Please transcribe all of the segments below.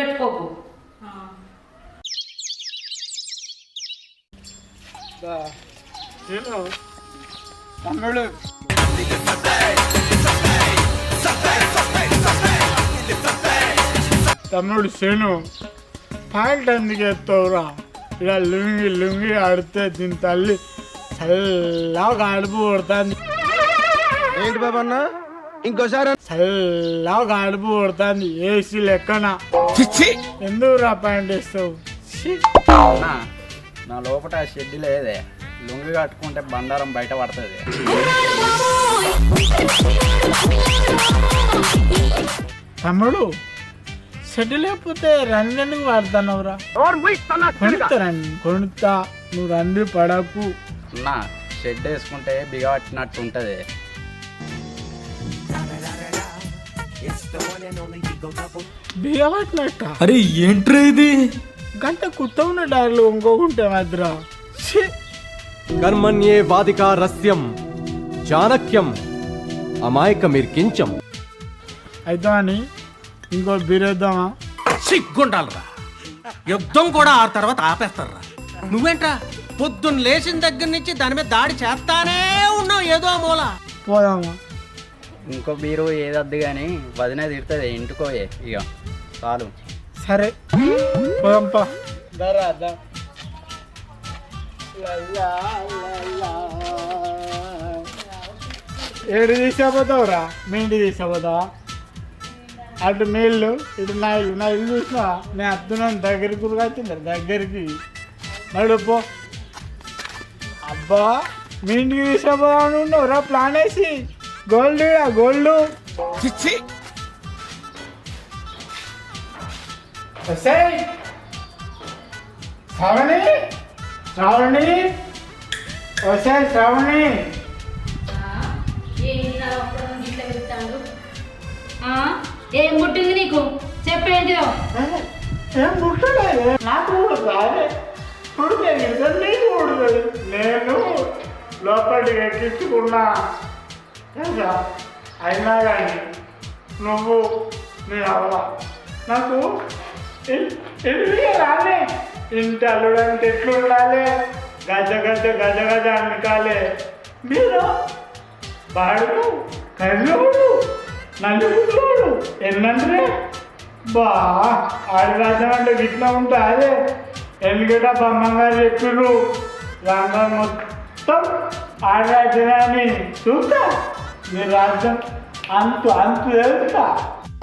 అంతో లొల్లి పెట్టుకోకు ఆ. నేను తమ్ముడు తమ్ముడు శను పాయింట్ ఎందుకు ఎత్తావురా ఇలా లుంగి లుంగి ఆడితే దీని తల్లి ఇంకోసారి చల్లగా అడుపు కొడుతుంది. ఏసీ లెక్కన. ఎందుకు రా పాయింట్ వేస్తావు. నా లోపల షెడ్ లేదే. లుంగి కట్టుకుంటే బండారం బయట పడుతుంది. తమ్ముడు సెట్ లేకపోతే రండి ఎందుకు వాడుతున్నావురా కొనుక్తా రండి కొనుక్తా. నువ్వు రండి పడకు. నా షెడ్ వేసుకుంటే బిగబట్టినట్టు ఉంటుంది. అరే ఏంట్రా ఇది? గంట కుత్త ఉన్న డైర్లు ఇంకోకుంటే మాత్రం ఛీ. కర్మణ్యే వాదికా రస్యం చాణక్యం అమాయకమిర్కించం. అయితే అని ఇంకో బీరేద్దామా సిగ్గుండాలరా యుద్ధం కూడా ఆ తర్వాత ఆపేస్తారా? నువ్వేంట్రా? పొద్దున్న లేచిన దగ్గర నుంచి దాని మీద దాడి చేస్తానే ఉన్నావు ఏదో మూల. పోదామా? ఇంకో బీరు ఏదద్దు కానీ వదిన తిడుతుంది ఇంటికోయే ఇక చాలు. సరే. పోదాంపా. ఏడు తీసుకుపోతావురా మీ ఇంటికి తీసుకుపోతావా అటు మీ ఇల్లు ఇటు నా ఇల్లు నా ఇల్లు చూసినా నేను అత్తున్నాను దగ్గరికి. వచ్చింది దగ్గరికి నడుపో అబ్బా మీ ఇంటికి తీసుకుపోదామని ఉన్నావురా? ప్లాన్ వేసి. Gold gold. వస్తాయి శ్రావణి. శ్రావణి. వస్తాయి శ్రావణి? ఏం పుట్టింది నీకు? చెప్పేంటిదో ఏ, పుట్టలేదు నాకు నీకు పుడుతుంది నేను లోపలికి ఎక్కించుకున్నా. కదా అయినా కానీ నువ్వు నీ అవ్వ నాకు ఇల్లు రాలే ఇంటి అల్లుడు అంటే ఎట్లుండాలి గజ గజ గజ గజ అనుకాలే మీరు బాడు కర్ణుడు నలుగురు ఎన్నంటే బా ఆడిరాజం అంటే గిట్లా ఉంటే అదే ఎందుకంటే బొమ్మంగా చెప్పిర్రు రంగం మొత్తం ఆడిరాజ్యమని చూస్తా నీ రాజ్యం అంతు అంతు తెలుస్తా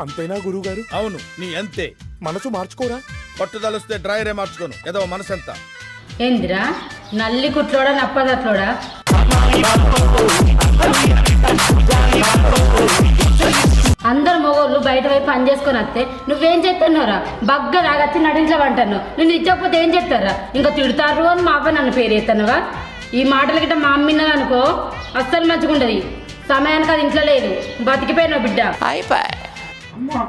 అంతేనా గురువుగారు? అవును నీ అంతే. మనసు మార్చుకోరా? పట్టుదలొస్తే డ్రైరే మార్చుకోను. ఏదో మనసంతా. ఏందిరా? నల్లి కుట్లోడా నప్పదట్లోడా అందరు మొగోళ్ళు బయట వైపు పని చేసుకొని వస్తే నువ్వేం చేస్తున్నారా బగ్గ రాగచ్చి నడింట్లో అంటాను నువ్వు ఇచ్చకపోతే ఏం చేస్తారా ఇంకా తిడతారు అని మా అవ్వ నన్ను పేరు ఎత్తానువా ఈ మాటల గిట్ట మా అమ్మిన్నది అనుకో అస్సలు మంచిగా ఉండదు సమయానికి అది ఇంట్లో లేదు. బతికిపోయినావు బిడ్డ. అమ్మా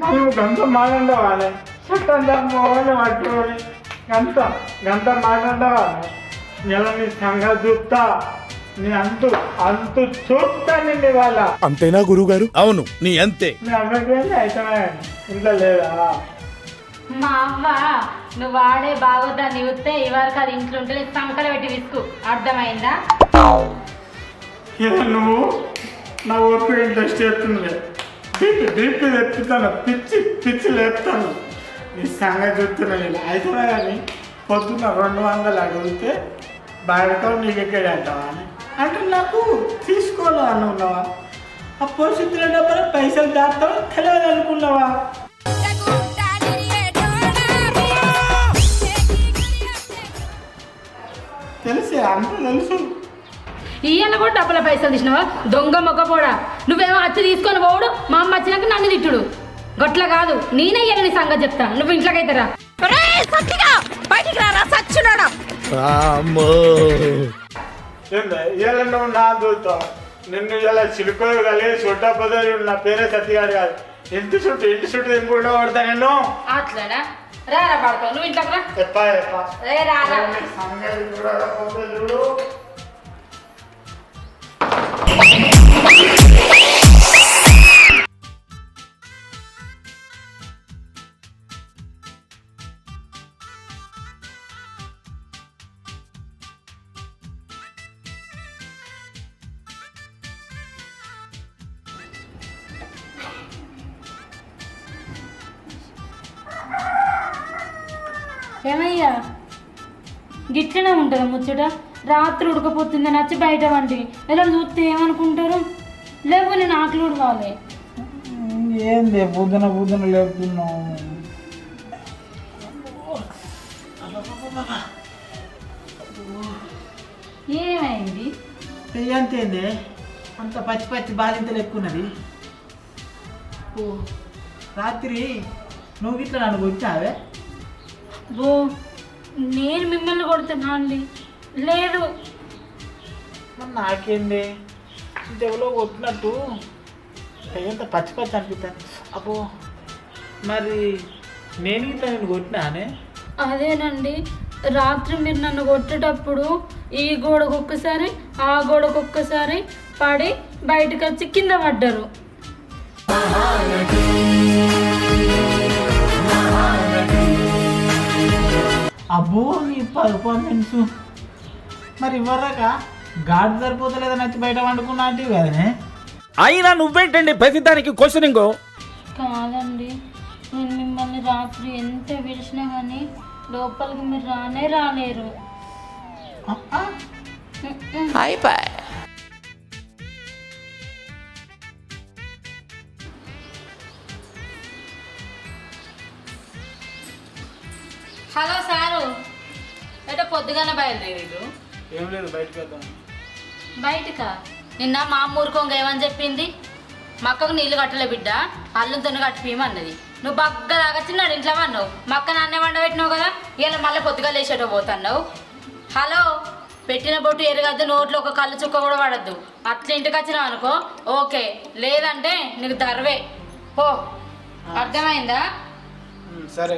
మనం గంత మాట్లాడవాలి చుట్టంతా మొగలు పట్టుకొని గంత గంత మాట్లాడవాలి నెల నీ సంగతి చూస్తా నీ అంతు అంతు చూస్తా నిన్ను ఇవాళ. అంతేనా గురువుగారు? అవును నీ అంతే. మీ అమ్మకి అయితే ఇంట్లో లేదా? మా అవ్వ నువ్వు వాడే బాగోదాన్ని చూస్తే ఇవరకు అది ఇంట్లో ఉంటే సంకల పెట్టి విసుకు. అర్థమైందా? నువ్వు? నా ఓపిక ఇంట్రెస్ట్ చేస్తుంది బీపీ బీపీ తెప్పుతాను పిచ్చి పిచ్చి లేపుతాను. నీ సంగతి చూస్తున్నా నేను. అయితే కానీ పొద్దున్న రెండు వందలు అడిగితే బయటతో నీకు ఎక్కడ అంటావా అని. అంటే నాకు తీసుకోవాలా అనుకున్నావా ఆ పోషితుల డబ్బులు పైసలు దాస్తావా? తెలియదు అనుకున్నావా? తెలిసే అంత తెలుసు. ఈయన కూడా డబ్బుల పైసలు తీసినావా? దొంగ మొక్కపోడా నువ్వేమో వచ్చి తీసుకొని పోడు మా అమ్మ వచ్చినాక నన్ను తిట్టుడు. గట్ల కాదు నేనే ఇయ్యాలని నీ సంగతి చెప్తా. నువ్వు ఇంట్లోకైతే రా. ఏందా ఇవాళ నువ్వు నా దూతావు నిన్ను ఇలా చిలుకలు కలిగి చుట్టా పదవి నా పేరే సత్యగాడు కాదు. ఇంటి చుట్టూ ఇంటి చుట్టూ దింపుకుంటూ కొడతా నేను అట్లనా? రా రా పడతావు నువ్వు ఇంట్లోకి రా. చెప్పా చెప్పా రా ఏమయ్యా? గిట్లనే ఉంటుందా ముచ్చట? రాత్రి ఉడకపోతుంది నచ్చి బయట వంటి ఎలా చూస్తే ఏమనుకుంటారు? లేవు నేను ఆకలి ఉడవాలి ఏంది పొద్దున పొద్దున లేపుతున్నావు ఏమైంది? అంతేంది అంత పచ్చి పచ్చి బాధింతలు ఎక్కున్నది ఓ రాత్రి నువ్వు ఇట్లా నన్ను కొట్టావే? బో నేను మిమ్మల్ని కొడుతున్నా అండి. లేదు. మరి నాకేంది? ఇంకెవరో కొట్టినట్టు. ఎంత పచ్చి పచ్చి అనిపిస్తాను అబ్బో మరి నేను ఇట్లా నేను కొట్టినానే అదేనండి. రాత్రి మీరు నన్ను కొట్టేటప్పుడు ఈ గోడకు ఒక్కసారి ఆ గోడకు ఒక్కసారి పడి బయటకు వచ్చి కింద పడ్డారు. అబ్బో నీ పర్ఫార్మెన్స్ మరి ఇవ్వరాక గాడి సరిపోతలేదని నచ్చి బయట వండుకున్నా అంటే కదనే అయినా నువ్వేంటండి ప్రతిదానికి క్వశ్చనింగ్ కాదండి. నేను మిమ్మల్ని రాత్రి ఎంత పిలిచినా కానీ లోపలికి మీరు రానే రాలేరు. Hello sir. అంటే పొద్దుగానే బయలుదేరు ఏం లేదు బయటకు వెళ్దాం. బయటకా? నిన్న మా అమ్మ ఊరుకోంగ ఏమని చెప్పింది? మా అక్కకు నీళ్ళు కట్టలే బిడ్డ అల్లుతో కట్టిపోయమన్నది నువ్వు బగ్గ తాగచ్చి నాడు ఇంట్లో అన్నావు మా అక్క నాన్నే వండబెట్టినావు కదా ఇలా మళ్ళీ పొద్దుగా లేచేటో పోతున్నావు. హలో పెట్టిన బొట్టు ఎరగద్దు నోట్లో ఒక కళ్ళు చుక్క కూడా పడద్దు. అట్లా ఇంటికి వచ్చినావు అనుకో ఓకే. లేదంటే నీకు దర్వే. పో. అర్థమైందా? సరే.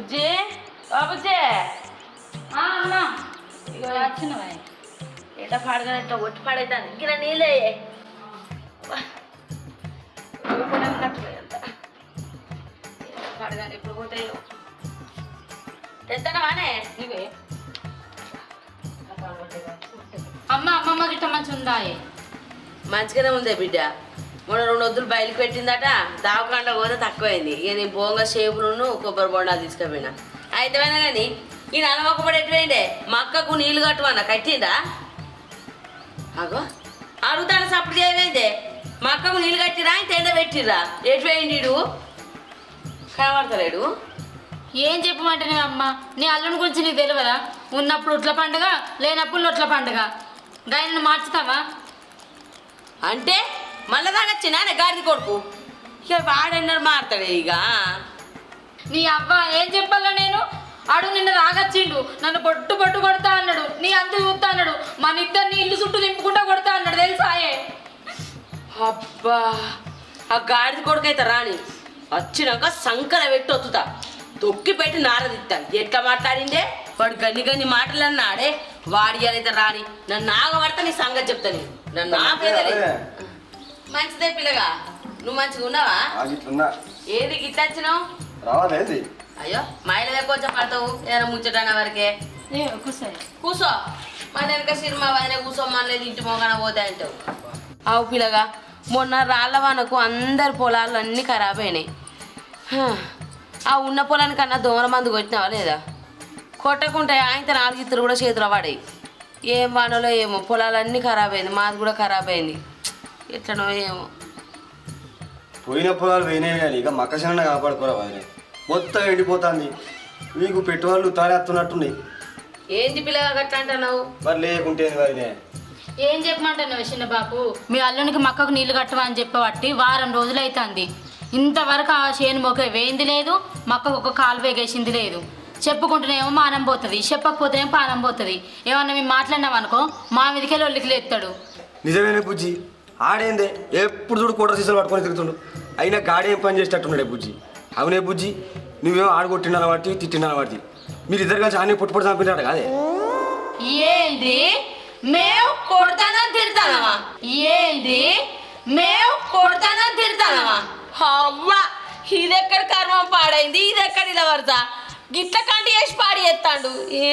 బుజ్జి? ఓ బుజ్జి. అమ్మా ఇక వచ్చినవా ఎట్లా పాడగలట్లా ఒట్టి పాడైతాను ఇంక నీళ్ళే పాడగానే ఇప్పుడు పోతాయో. తెస్తానవానే ఇవే. అమ్మ అమ్మమ్మ గిట్ట మంచి ఉందాయే మంచిగానే ఉందే బిడ్డ. మొన్న రెండు వద్దులు బయలుకి పెట్టిందట. దావకాండ పోతే తక్కువైంది. ఇక నేను బోంగ షేపులను కొబ్బరి బొండాలు తీసుకుపోయినా. అయితే కానీ ఈ నలమొక్కబడి ఎటువైండే మా అక్కకు నీళ్ళు కట్టువన్నా కట్టిందా అగో అడుగుతాను సప్పుడు చేయమైందే మా అక్కకు నీళ్ళు కట్టిరా ఆయన ఎండ పెట్టిర్రా? ఎటువైంది ఈడు? కనబడతలేడు? ఏం చెప్పమంటే అమ్మ? నీ అల్లుని గురించి నీకు తెలియదా ఉన్నప్పుడు ఉట్ల పండుగ లేనప్పుడు నొట్ల పండుగ. గాయనను మార్చుతావా? అంటే మళ్ళా తాగొచ్చినా గాడిది కొడుకు. ఇక వాడన్నారు మారుతాడే ఇక? నీ అవ్వ ఏం చెప్పాలా నేను? ఆడు నిన్న రాగచ్చిండు నన్ను బొట్టు బొట్టు కొడతా అన్నాడు నీ అంత చూస్తా అన్నాడు మన ఇద్దరిని ఇల్లు చుట్టూ దింపుకుంటా కొడతా అన్నాడు తెలుసాయే అబ్బా ఆ గాడిద కొడుకు అయితే రాని వచ్చినాక సంకర పెట్టి వత్తుతా తొక్కి పెట్టి నారదిత్తా ఎట్లా మాట్లాడిందే? వాడు గన్ని గన్ని మాటలు అన్నాడే వాడి అయితే రాని నన్ను నాగబడతా నీ సంగతి చెప్తా నేను. నన్ను నాగేదలే మంచిదే పిల్లగా. నువ్వు మంచిగా ఉన్నావా? ఇట్లున్నా. ఏది గిట్ట వచ్చినావు? రావాలేంది అయ్యో మైల కొంచెం పడతావు. ఏదైనా ముచ్చటాన వరకే. కూసో మన వెనక సినిమా వదిలే కూసోమనలేదు ఇంటి మొగన పోతే అంటావు. ఆవు పిల్లగా మొన్న రాళ్ళ వానకు అందరి పొలాలు అన్నీ ఖరాబ్ అయినాయి. హా, ఆ ఉన్న పొలానికన్నా దోమల మందు కొట్టినావా లేదా? కొట్టకుంటే ఆయన నాలుగు ఇద్దరు కూడా చేతిలో పడాయి. ఏం వానలో ఏమో పొలాలన్నీ ఖరాబ్ అయింది మాది కూడా ఖరాబ్ అయింది. ఎట్లనో ఏమో. పోయిన పొలాలు పోయినాయి కానీ ఇక మక్కశన కాపాడుకోరా వదిలే. మొత్తం ఎండిపోతుంది. మీకు పెట్టుబడులు తాడేస్తున్నట్టున్నాయి. ఏంది పిల్లగా గట్లా అంటున్నావు? మరి లేకుంటే వదిలే? ఏం చెప్పమంటున్నావు చిన్న బాపు మీ అల్లునికి మక్కకు నీళ్ళు కట్టవా అని చెప్పబట్టి వారం రోజులు అవుతుంది ఇంతవరకు ఆ చేను మొక్క వేయింది లేదు మక్కకు ఒక కాలు వేగేసింది లేదు. చెప్పుకుంటేనేమో మానం పోతుంది చెప్పకపోతేనేమో పానం పోతుంది. ఏమన్నా మేము మాట్లాడినాం అనుకో మా మీదకే లొల్లికి లేస్తాడు నిజమేనే బుజ్జి? ఆడేందే? ఎప్పుడు చూడు కూటర్ సీసాలు పట్టుకొని తిరుగుతుండు. అయినా గాడి ఏం పని చేసేటట్టున్నాడే బుజ్జి? అవునే బుజ్జి? నువ్వేమో ఆడగొట్టిన బట్టి తిట్టిన బట్టి మీరు ఇద్దరు కలిసి ఆనే పుట్టుపడి చంపినాడు కాదే? ఏంది? మేము కొడతానని తిడతానమా ఏంది? మేము కొడతానని తిడతానమా అవ్వా ఇదెక్కడ కర్మం పాడైంది? ఇదెక్కడ ఇలా వరస గిట్ల కంటి వేసి పాడి ఎత్తాడు ఏ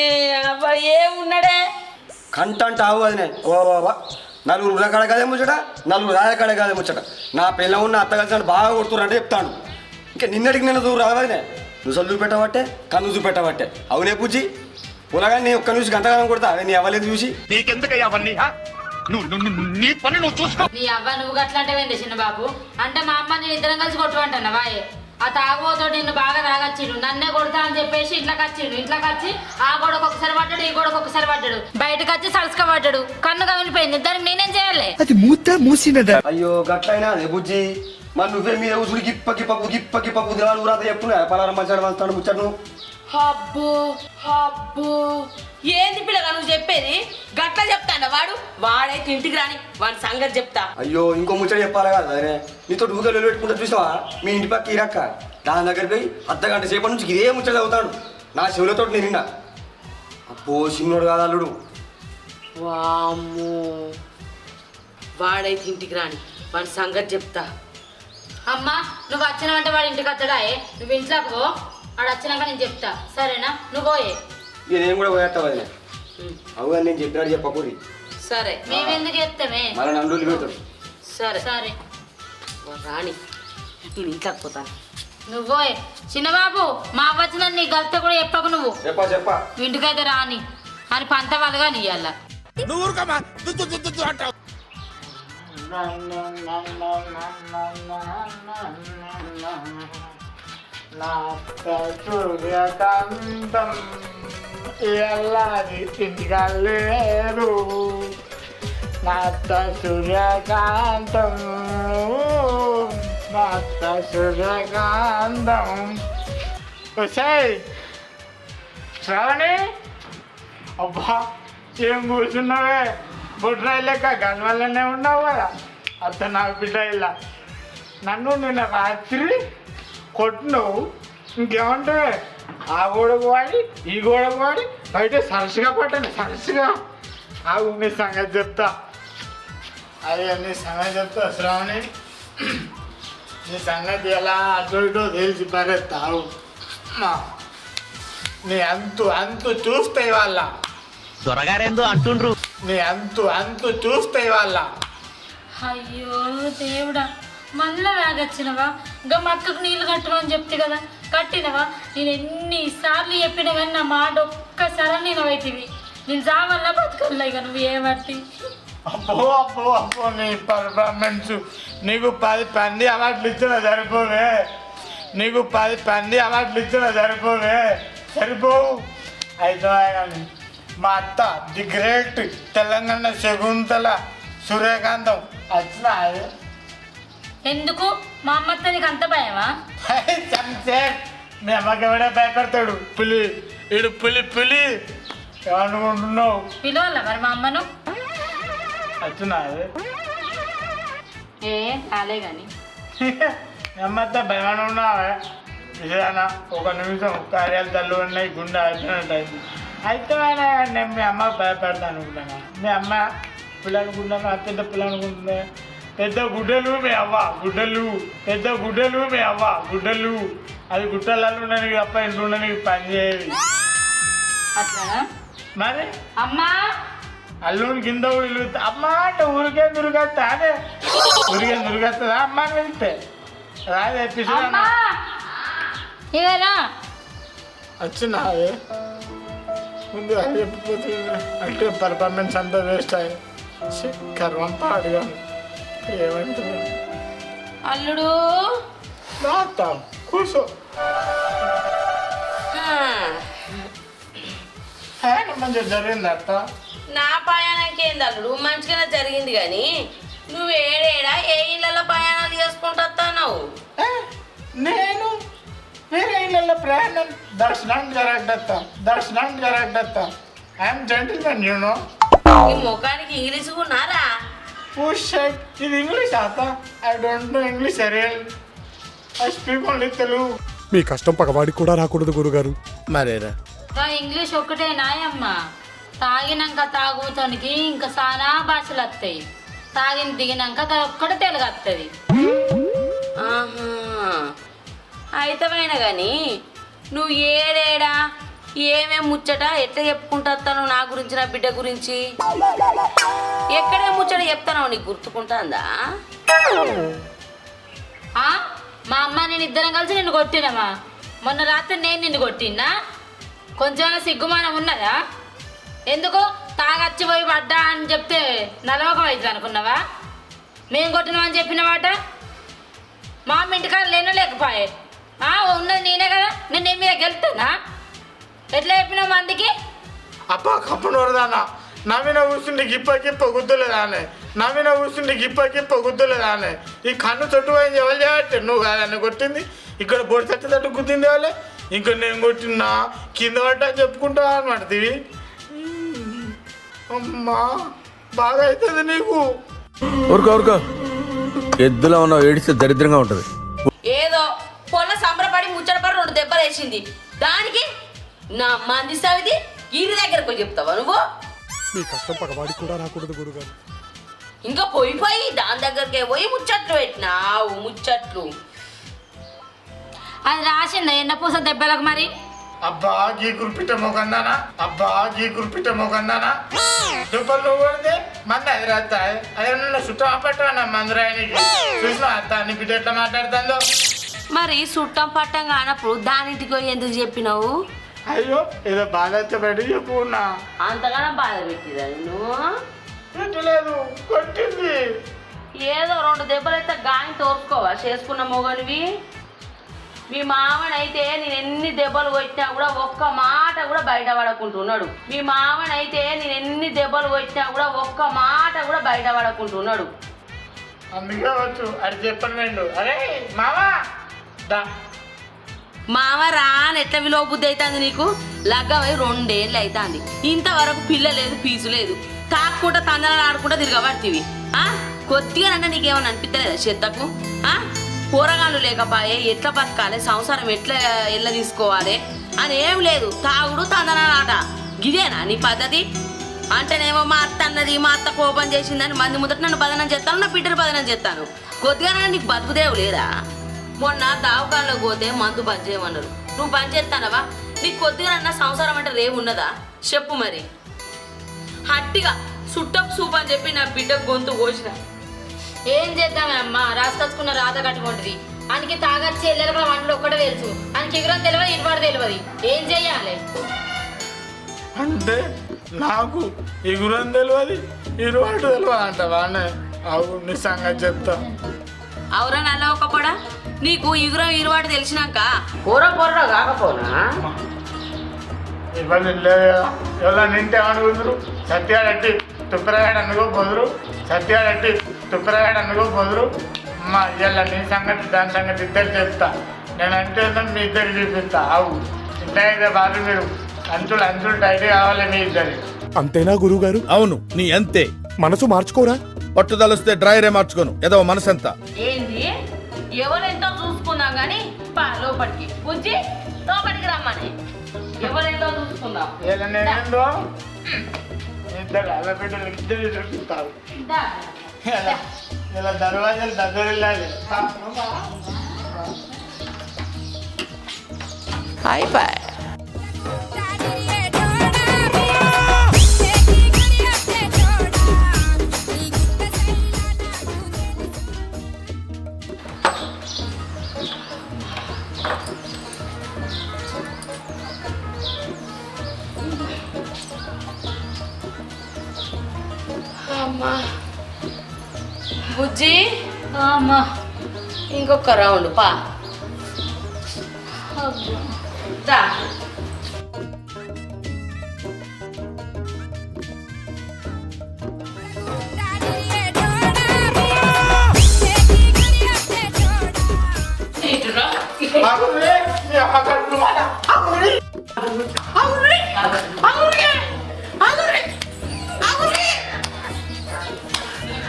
ఏమున్నాడే? కంట అంటే ఆవు అదినే ఓ బాబా నలుగురు ఉన్న కాడ కాదే ముచ్చట నలుగురు రాయ కాడ కాదే ముచ్చట. నా పిల్ల ఉన్న అత్త కలిసి బాగా కొడుతున్నారు అంటే చెప్తాను ఇంకా నిన్నటికి నిన్న దూరం రావదే నుసలు చూపెట్టబట్టే కన్ను చూపెట్టబట్టే. అవునే పూజి? పులగా నీ ఒక్క చూసి గంటగానం కొడతా అదే నీ అవ్వలేదు చూసి. నీ అవ్వ నువ్వు గట్లా అంటే చిన్న బాబు అంటే మా అమ్మ నేను ఇద్దరం కలిసి కొట్టుకుంటాను వాయే ఆ తాగుబోతోటి నిన్ను బాగా తాగచ్చిండు నన్నే కొడతా అని చెప్పేసి ఇంట్లోకి వచ్చిండు ఇంట్లోకి వచ్చి ఆ గోడకు ఒకసారి పడ్డాడు ఈ గోడకు ఒకసారి పడ్డాడు బయటకు వచ్చి సరసుక పడ్డాడు కన్ను కమిలిపోయింది దానికి నేనేం చేయాలి అయ్యో గట్లయినా అదే బుజ్జి మరి నువ్వే మీద ఉసుడు గిప్ప గిప్ప గిప్ప గిప్ప బుద్ధిరాలు ఊరాత చెప్పున్నా పలానా మంచాడు వస్తాడు ముచ్చట అబ్బో అబ్బో ఏంది పిల్లగా నువ్వు చెప్పేది? గట్ల చెప్తాడా వాడు? వాడైతే ఇంటికి రాని వాడి సంగతి చెప్తా. అయ్యో ఇంకో ముచ్చట చెప్పాలి కదా అదే నీతో ఊగలు పెట్టుకుంటా చూసావా మీ ఇంటి పక్క ఇరక్క దాని దగ్గరికి పోయి అర్ధ గంట సేపటి నుంచి ఇదే ముచ్చట అవుతాడు నా చెవులతో నేను నిన్న అబ్బో చిన్నోడు కాదు అల్లుడు. వామ్మో. వాడైతే ఇంటికి రాని వాడి సంగతి చెప్తా. అమ్మ నువ్వు వచ్చినావంటే వాడు ఇంటికి వస్తాడా నువ్వు ఇంట్లోకి పో. వాడు వచ్చినాక నేను చెప్తా సరేనా నువ్వు పోయే ఇక నేను కూడా పోయేస్తా వదిలే అవు అని నేను చెప్పినట్టు చెప్పకూరి సరే మేమెందుకు చెప్తామే మళ్ళీ నన్ను రోజులు పెడతాడు సరే సరే రాని నేను ఇంట్లోకి పోతాను నువ్వు పోయే చిన్నబాబు మా వచ్చిన నీ గల్త కూడా చెప్పకు నువ్వు చెప్పా చెప్పా ఇంటికైతే రాని అని పంత వాళ్ళగా నీయాల నువ్వు ఊరుకోమా దు, దు, దు, దు, దు అంటావు సూర్యకాంతం ఎల్లాది తిండిగలేరు నాత సూర్యకాంతం నాత సూర్యకాంతం వచ్చాయి శ్రావణి? అబ్బా ఏం కూర్చున్నావే? బుడ్రాయి లెక్క గన్వల్లనే ఉన్నావు కదా? అత్త నాకు బిడ్డ ఇలా. నన్ను నిన్న రాత్రి కొట్టినవు? ఇంకేమంటావే ఆ గోడకు వాడి ఈ గోడకు వాడి బయట సరసుగా పట్టాను సరసుగా ఆగు నీ సంగతి చెప్తా. అదే నీ సంగతి చెప్తా శ్రావణి. నీ సంగతి ఎలా అటు ఇటో తెలిసి పరేస్తావు నీ అంతు అంతు చూస్తాయి వాళ్ళ. త్వరగారేందో అంటుండ్రు. నీ అంతు అంతు చూస్తాయి వాళ్ళ. అయ్యో దేవుడా మళ్ళా వేగొచ్చినవా ఇంకా మక్కకు నీళ్ళు కట్టమని చెప్తే కదా కట్టినవా? నేను ఎన్నిసార్లు చెప్పిన కానీ నా మాట ఒక్కసారి నేను అవుతుంది నేను చావల్లా బతకల్లా ఇక నువ్వు ఏమట్టి అబ్బో అబ్బో అబ్బో నీ పర్ఫార్మెన్స్ నీకు పది పంది అవార్డులు ఇచ్చిన సరిపోవే. నీకు పది పంది అవార్డులు ఇచ్చిన సరిపోవే. సరిపోవు అయితే కానీ మా అత్త ది గ్రేట్ తెలంగాణ శకుంతల సూర్యకాంతం వచ్చిన ఎందుకు? మా అమ్మతో నీకు అంత భయమా? సన్సెట్ మీ అమ్మకి ఎవడే భయపడతాడు? పులి. ఇడు పులి పులి. ఏమనుకుంటున్నావు? పిలవాలా మరి మా అమ్మను? వచ్చినా ఏ కాలే కానీ నెమ్మద్ద భయమైన ఉన్నావే? విజయాన ఒక నిమిషం కార్యాలు తల్లు ఉన్నాయి గుండె అయిపోయినట్టు అయింది అయితే నేను మీ అమ్మ భయపెడతాను అనుకుంటున్నా. మీ అమ్మ పిల్లలు అనుకుంటున్నా పెద్ద పిల్లలు అనుకుంటున్నా. పెద్ద గుడ్డలు మీ అవ్వ గుడ్డలు. పెద్ద గుడ్డలు మీ అవ్వ గుడ్డలు. అది గుట్టలలో ఉండడానికి తప్ప ఇంట్లో ఉండడానికి పని అట్లానా? మరి? అమ్మా! అల్లుని కింద ఊరు అమ్మ అంటే ఊరికే దుర్గత్తా అదే. ఊరికే దుర్గత్తదా? అమ్మ అని వెళ్తే రాదే ఇదేనా వచ్చిందా అదే? ముందు అది చెప్పిపోతుంది అంటే పర్ఫార్మెన్స్ అంతా వేస్ట్ అయ్యి ఛీ, గర్వం అల్లుడు? రాత కూర్చో. మంచిగా జరిగింది అత్త? నా ప్రయాణానికి ఏంది అల్లుడు? మంచిగానే జరిగింది కానీ నువ్వు ఏడేడా ఏ ఇళ్ళలో ప్రయాణాలు చేసుకుంటూ వస్తున్నావు? ఏ, నేను వేరే ఇళ్ళల్లో ప్రయాణం దర్శనం జరగదత్త దర్శనం జరగదత్త ఐఎమ్ జెంటిల్మెన్ యూ నో ఈ ముఖానికి ఇంగ్లీష్ ఉన్నారా? Shit, ఇది ఇంగ్లీష్ అత్త I don't know English real I speak only Telugu మీ కష్టం పగవాడికి కూడా రాకూడదు గురుగారు. మరేరా? ఇంగ్లీష్ ఒక్కటే నాయమ్మ. తాగినాక తాగుతానికి ఇంకా సానా భాషలు వస్తాయి. తాగిన దిగినాక అది ఒక్కటే తెలుగు వస్తుంది ఆహా. అయితమైన కానీ నువ్వు ఏడేడా? ఏమేం ముచ్చట? ఎట్లా చెప్పుకుంటాను నా గురించి నా బిడ్డ గురించి? ఎక్కడే ముచ్చట చెప్తాను నీకు గుర్తుకుంటుందా? మా అమ్మ నేను ఇద్దరం కలిసి నిన్ను కొట్టినమ్మా మొన్న రాత్రి నేను నిన్ను కొట్టినా? కొంచెమైనా సిగ్గుమానం ఉన్నదా? ఎందుకు తాగచ్చి పోయి పడ్డా అని చెప్తే నలవకం అవుతుంది అనుకున్నావా? మేము కొట్టినామని చెప్పిన మాట? మా అమ్మ ఇంటికాడ లేనో లేకపోయే ఉన్నది నేనే కదా. నేను నీ మీద గెలుతానా? ఎట్లా చెప్పినావు మందికి? అప్ప కప్పుడు వరదానా నవ్విన కూర్చుండి గిప్ప గిప్ప గుద్దులేదానే నవ్విన కూర్చుండి గిప్ప గిప్ప గుద్దులేదానే ఈ కన్ను చుట్టూ పోయింది ఎవరు చేయట్టు నువ్వు కాదని కొట్టింది. ఇక్కడ బొడి చచ్చేటట్టు గుద్దింది వాళ్ళే ఇంకా నేను కొట్టినా? కింద పడ్డా చెప్పుకుంటా అనమాట దివి. అమ్మా బాగా అవుతుంది నీకు. ఊరుకో ఊరుకో. ఎద్దులో ఉన్న ఏడిస్తే దరిద్రంగా ఉంటుంది. ఏదో పొన్న సంబరపడి ముచ్చటపడి రెండు దెబ్బలు వేసింది దానికి నా మంది సవిది ఈరి దగ్గరకు పోయి చెప్తావా నువ్వు? మీ కష్టం పగవాడికి కూడా రాకూడదు గురుగారు. ఇంకా పోయి పోయి దాని దగ్గరకే పోయి ముచ్చట్లు పెట్టినావు ముచ్చట్లు. అది రాసిందా? ఎన్న పూస దెబ్బలకు మరి? అబ్బా గీ కురిపిట మొగందానా? అబ్బా గీ కురిపిట మొగందానా? దుబ్బలు కొడితే మంది అది రాస్తాయి. అదే నన్ను చుట్టం పట్టాను మందురాయనికి చూసిన దాన్ని బిడ్డ ఎట్లా మాట్లాడుతుందో? మరి చుట్టం పట్టం కానప్పుడు దానింటికి పోయి ఎందుకు చెప్పినావు? అయ్యో ఏదో బాధ వచ్చబడి చెప్పుకున్నా అంతగానో బాధ పెట్టిదా నువ్వు కొట్టింది. ఏదో రెండు దెబ్బలు అయితే గాని తోసుకోవా చేసుకున్న మొగనివి? మీ మామనైతే నేను ఎన్ని దెబ్బలు కొట్టినా కూడా ఒక్క మాట కూడా బయట పడకుంటున్నాడు మీ మామనైతే నేను ఎన్ని దెబ్బలు కొట్టినా కూడా ఒక్క మాట కూడా బయట పడకుంటున్నాడు అందుకే వచ్చు. అది చెప్పను వెండు అరే దా. మామ రాని ఎట్లా విలువ బుద్ధి అవుతుంది నీకు? లగ్గమై రెండేళ్ళు అవుతుంది ఇంతవరకు పిల్ల లేదు పీసు లేదు. తాకుండా తందనాలు ఆడుకుంటా తిరగబడుతుంది ఆ? కొద్దిగా అంటే నీకేమన్నా అనిపించలేదా చెత్తకు? ఆ? కూరగాయలు లేకపోయే ఎట్లా బతకాలి సంసారం ఎట్లా ఎల్ల తీసుకోవాలి అని ఏం లేదు. తాగుడు తందనాలు ఆట. గిదేనా నీ పద్ధతి? అంటేనేమో మా అత్త అన్నది మా అత్త కోపం చేసిందని మంది ముందట నన్ను బదనం చేస్తాను నా బిడ్డను బదనం చేస్తాను కొద్దిగా నీకు బతుకుదేవు లేదా? మొన్న దావకాన్లోకి పోతే మందు బంద్ నువ్వు బంద్ చేస్తానవా? నీకు కొద్దిగా అన్న సంసారం అంటే రేవు ఉన్నదా? చెప్పు మరి. హట్టిగా సుట్టపు సూప్ అని చెప్పి నా బిడ్డ గొంతు కోసిన. ఏం చేద్దామే అమ్మ? రాసుకొచ్చుకున్న రాత కట్టుకుంటుంది. అందుకే తాగచ్చి ఎల్లెల వంటలు ఒక్కటే తెలుసు. ఆయనకి ఎగురం తెలియదు ఇరువాడు తెలియదు. ఏం చెయ్యాలి అంటే నాకు ఎగురం తెలియదు ఇరువాడు తెలియదు అంట వానే అవును నిజంగా చెప్తా. అవురా నల్ల ఒకపడా నీకు ఇగురం ఇరువాడు తెలిసినాక కూర పొర్ర కాకపోనా? ఇవ్వాలి లేదు ఎవరో నింటే అనుకుందరు సత్యాడట్టి తుప్పరాగాడు అనుకో బొదురు. సత్యాడట్టి తుప్పరాగాడు అనుకో బొదురు. అమ్మా ఇవాళ నీ సంగతి దాని సంగతి ఇద్దరు చెప్తా. నేను అంటే మీ ఇద్దరు చూపిస్తా. అవు ఇంత అయితే బాధ మీరు. అంచులు అంచులు టైట్ కావాలి మీ ఇద్దరి అంతేనా గురుగారు అవును నీ అంతే. మనసు మార్చుకోరా? పట్టుదలొస్తే డ్రైరే మార్చుకోను. ఏదో మనసంతా. ఏంది ఎవరెంతో చూసుకుందాం కానీ పా లోపలికి. బుజ్జి లోపలికి రమ్మని. ఎవరెంతో చూసుకుందాం ఇద్దరు అలా బిడ్డలు ఇద్దరు చూపిస్తారు. దా. ఇలా ఇలా దర్వాజాలు దగ్గర వెళ్ళాలి అయిపోయి బుజ్జి అమ్మా ఇంకొక రౌండ్ పా దా ఇటురా. అవునులే, మీ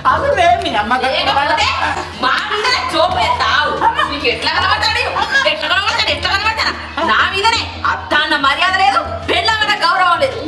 అసలే మీ అమ్మ లేకపోతే మా మీద చూపేస్తావు. నీకు ఎట్లా కనబడతాడు ఎట్లా కనబడతాడు ఎట్లా కనబడతాడు నా మీదనే అత్త అన్న మర్యాద లేదు పెళ్ళ గౌరవం లేదు.